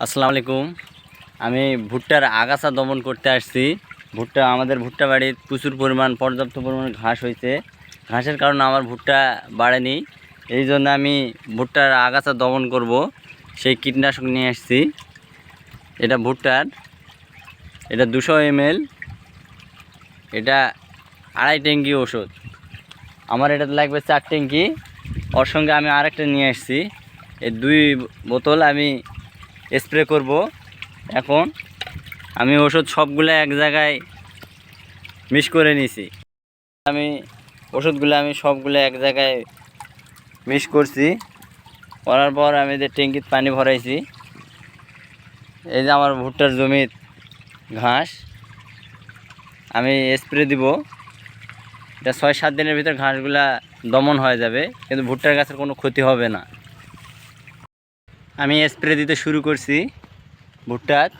আসসালামু আলাইকুম। আমি ভুট্টার আগাছা দমন করতে আসছি। ভুট্টা, আমাদের ভুট্টা বাড়ির প্রচুর পরিমাণ, পর্যাপ্ত পরিমাণ ঘাস হয়েছে। ঘাসের কারণে আমার ভুট্টা বাড়েনি। এই জন্য আমি ভুট্টার আগাছা দমন করব। সেই কীটনাশক নিয়ে আসছি। এটা ভুট্টার। এটা দুশো এমএল। এটা আড়াই ট্যাঙ্কি ওষুধ। আমার এটাতে লাগবে চার ট্যাঙ্কি। ওর সঙ্গে আমি আরেকটা নিয়ে আসছি। এই দুই বোতল আমি স্প্রে করব। এখন আমি ওষুধ সবগুলো এক জায়গায় মিক্স করে নিয়েছি আমি ওষুধগুলো আমি সবগুলো এক জায়গায় মিক্স করছি। করার পর আমি যে ট্যাঙ্কিত পানি ভরাইছি, এই যে আমার ভুট্টার জমির ঘাস, আমি স্প্রে দিব। এটা ছয় সাত দিনের ভিতর ঘাসগুলা দমন হয়ে যাবে, কিন্তু ভুট্টার গাছের কোনো ক্ষতি হবে না। আমি স্প্রে দিতে শুরু করছি ভুট্টাত